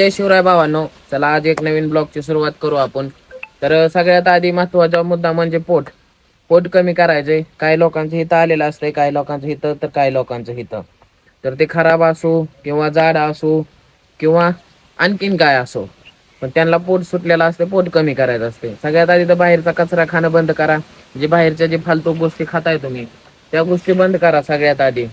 जय शिवराय भावांनो चला आज एक नवीन ब्लॉगची सुरुवात करू आपण. तर सगळ्यात आधी महत्त्वाचा मुद्दा म्हणजे पोट. पोट कमी करायचंय. काही लोकांचं हित आलेलं असतंय काही लोकांचं हिथं तर काही लोकांचं हिथं तर ते खराब असो किंवा जाड असो किंवा आणखीन काय असो. पण त्यांना पोट सुटलेलं असते पोट कमी करायचं असते सगळ्यात आधी तर बाहेरचा कचरा खाणं बंद करा. जे बाहेरच्या जे फालतू गोष्टी खाताय तुम्ही त्या गोष्टी बंद करा सगळ्यात आधी.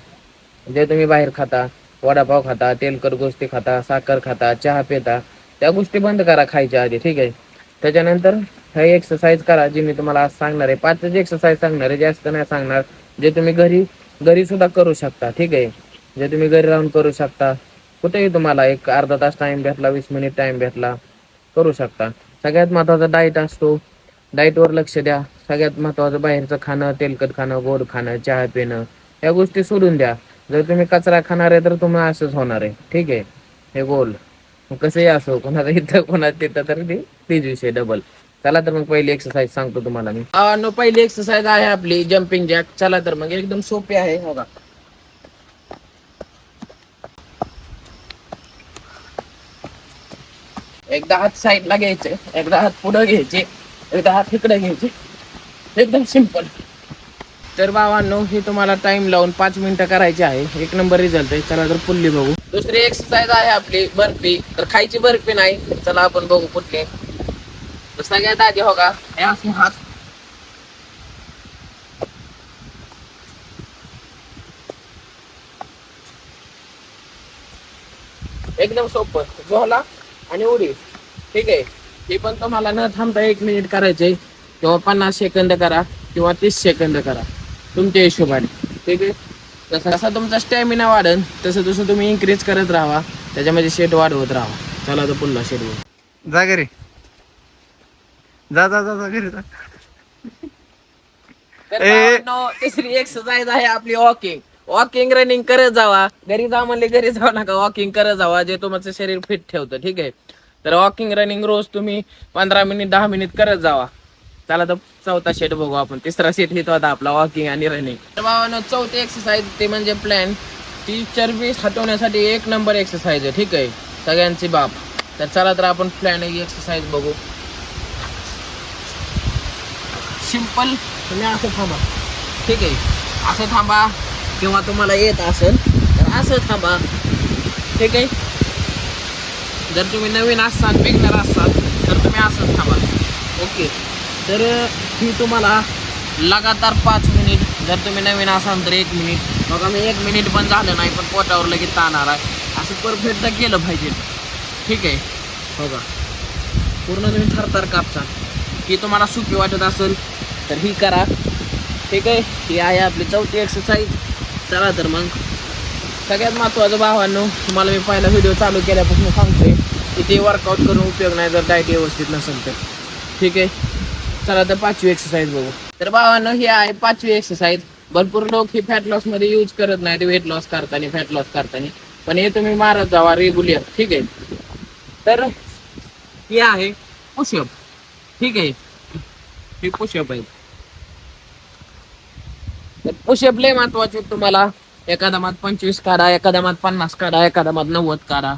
जे तुम्ही बाहेर खाता. वडापाव खाता तेलकट गोष्टी खाता साखर खाता चहा पिता त्या गोष्टी बंद करा खायच्या आधी ठीक आहे? त्याच्यानंतर हे एक्सरसाइज करा जी मी तुम्हाला आज सांगणार आहे. पाचच एक्सरसाइज सांगणार आहे जास्त नाही सांगणार. जे तुम्ही घरी घरी सुद्धा करू शकता ठीक आहे? जे तुम्ही घरी राहून करू शकता. कुठेही तुम्हाला एक अर्धा तास टाइम भेटला वीस मिनिट टाइम भेटला करू शकता. सगळ्यात महत्त्वाचा डाईट असतो. डाईटवर लक्ष द्या. सगळ्यात महत्वाचं बाहेरचं खाणं तेलकट खाणं गोड खाणं चहा पिणं या गोष्टी सोडून द्या. जर तुम्ही कचरा खाणार आहे तर तुम्हाला असंच होणार आहे. ठीक आहे? हे बोल. मग कसंही असो? कोणाला इथं कोणाचं तिथं तर ते तीच विषय डबल चला तर मग पहिली एक्सरसाइज सांगतो तुम्हाला मी. नो पहिली एक्सरसाइज आहे आपली जम्पिंग जॅक चला तर मग एकदम सोपी आहे हो बघा एकदा हात साईडला घ्यायचे एकदा हात पुढे घ्यायचे एकदा हात इकडे घ्यायचे. एकदम सिंपल तर बाबांनो हे तुम्हाला टाइम लावून पाच मिनिटं करायची आहे. एक नंबर रिझल्ट आहे. चला तर पुल्ली बघू. दुसरी एक्सरसाइज आहे आपली बर्फी. तर खायची बर्फी नाही. चला आपण बघू पुल्ली सगळ्यात आधी हो का? हे असे हात. एकदम सोपं. झोला आणि उडी. ठीक आहे. हे पण तुम्हाला न थांबता एक मिनिट करायचे किंवा पन्नास सेकंद करा किंवा तीस सेकंद करा. तुमच्या हिशोबाने ठीक आहे? जसं जसा तुमचा स्टॅमिना वाढेल तसं तसं तुम्ही इन्क्रीज करत राहा. त्याच्यामध्ये शेट वाढवत राहा. चला तर पुन्हा शेट जा घरी. जा जा जा जा घरी जा. तर ए. भावांनो, तिसरी एक्सरसाइज आहे आपली वॉकिंग वॉकिंग रनिंग करत जावा. घरी जा म्हणले घरी जाऊ नका. वॉकिंग करत जावा जे तुमचं शरीर फिट ठेवतं ठीक आहे? तर वॉकिंग रनिंग रोज तुम्ही पंधरा मिनिट दहा मिनिट करत जावा. चला तर चौथा शेट बघू आपण. तिसरा शेट हित होता आपला वॉकिंग आणि रनिंग तर भावानं चौथी एक्सरसाइज ते म्हणजे प्लॅन ती चरबी हटवण्यासाठी एक नंबर एक्सरसाइज आहे ठीक आहे? सगळ्यांची बाप. तर चला तर आपण प्लॅन एक्सरसाइज बघू. सिंपल तुम्ही असं थांबा. ठीक आहे? असं थांबा. किंवा तुम्हाला येत असेल तर असं थांबा. ठीक आहे? जर तुम्ही नवीन असाल बिगनर असाल तर तुम्ही असंच थांबा. ओके. तर ही तुम्हाला लगातार पाच मिनिट जर तुम्ही नवीन असाल तर एक मिनिट. बघा मी एक मिनिट पण झालं नाही पण पोटावर लगेच ताणार आहे असं परफेक्ट केलं पाहिजे. ठीक आहे? बघा. पूर्ण तुम्ही थरथर कापचा. ही तुम्हाला सुखी वाटत असेल तर ही करा. ठीक आहे? ही आहे आपली चौथी एक्सरसाइज चला तर मग. सगळ्यात महत्त्वाचं भावांनो तुम्हाला मी पहिला व्हिडिओ चालू केल्यापासून सांगतोय की ते वर्कआउट करून उपयोग नाही जर डायट व्यवस्थित नसेल तर. ठीक आहे? चला तर पाचवी एक्सरसाइज बघू. तर भावानं ही आहे पाचवी एक्सरसाइज भरपूर लोक ही फॅट लॉसमध्ये यूज करत नाही वेट लॉस करताना फॅट लॉस करताना. पण हे तुम्ही मारत जावा रेग्युलर ठीक आहे? तर हे आहे पुशअप ठीक आहे? हे पुशअप आहे. तर पुशअप लय महत्त्वाचे तुम्हाला. एखादा मात पंचवीस काढा एखादा मात पन्नास काढा एखादा मात नव्वद काढा.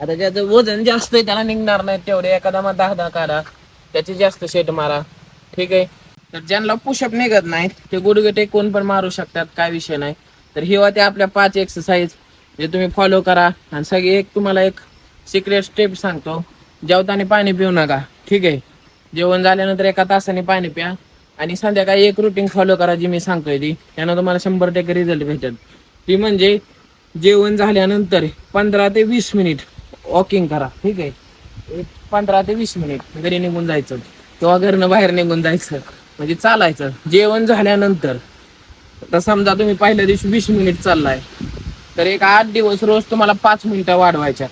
आता ज्याचं वजन जास्त आहे त्याला निघणार नाही तेवढे. एखादा मात दहा दहा काढा. त्याचे जास्त शेट मारा. ठीक आहे? तर ज्यांना पुशअप निघत नाहीत ते गुडघे टेकून पण मारू शकतात काय विषय नाही. तर ही होते आपल्या पाच एक्सरसाइज जे तुम्ही फॉलो करा. आणि सगळी एक तुम्हाला एक सिक्रेट स्टेप सांगतो. जेवताना पाणी पिऊ नका. ठीक आहे? जेवण झाल्यानंतर एका तासाने पाणी प्या. आणि संध्याकाळी एक रुटीन फॉलो करा जी मी सांगतोय ती. त्यानं तुम्हाला शंभर टक्के रिझल्ट भेटेल. ती म्हणजे जेवण झाल्यानंतर पंधरा ते वीस मिनिट वॉकिंग करा. ठीक आहे? एक पंधरा ते वीस मिनिट घरी निघून जायचं. किंवा घरनं बाहेर निघून जायचं. म्हणजे चालायचं. जेवण झाल्यानंतर. तर समजा तुम्ही पहिल्या दिवशी वीस मिनिट चाललाय. तर एक आठ दिवस रोज तुम्हाला पाच मिनिटं वाढवायच्या.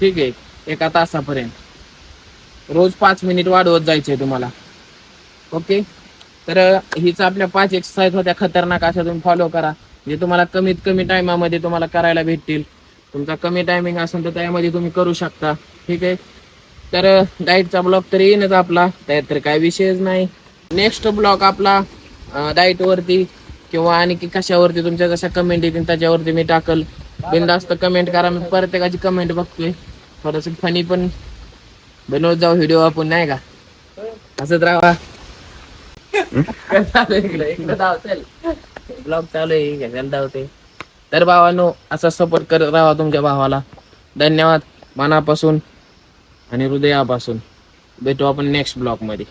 ठीक आहे. एका तासापर्यंत. रोज पाच मिनिट वाढवत जायचे तुम्हाला. ओके? तर हीच आपल्या पाच एक्सरसाइज होत्या. खतरनाक अशा तुम्ही फॉलो करा. जे तुम्हाला कमीत कमी टायमामध्ये तुम्हाला करायला भेटतील. तुमचा कमी टायमिंग असेल तर त्यामध्ये तुम्ही करू शकता. ठीक आहे? तर डाईटचा ब्लॉग तर येईनच आपला. त्यात तर काय विषयच नाही. नेक्स्ट ब्लॉग आपला डाईटवरती किंवा आणखी कशावरती तुमच्या जशा कमेंट येतील त्याच्यावरती मी टाकल. बिंदास्त कमेंट करा. मी प्रत्येकाची कमेंट बघतोय. थोडस फनी पण बनवत जाऊ व्हिडिओ आपण नाही का? असंच राहा. चालू आहे धावतेल ब्लॉग चालू आहे. घ्यायला धावते तर भावानो असा सपोर्ट करत राहा तुमच्या भावाला. धन्यवाद. मनापासून. आणि हृदयापासून भेटू आपण नेक्स्ट ब्लॉकमध्ये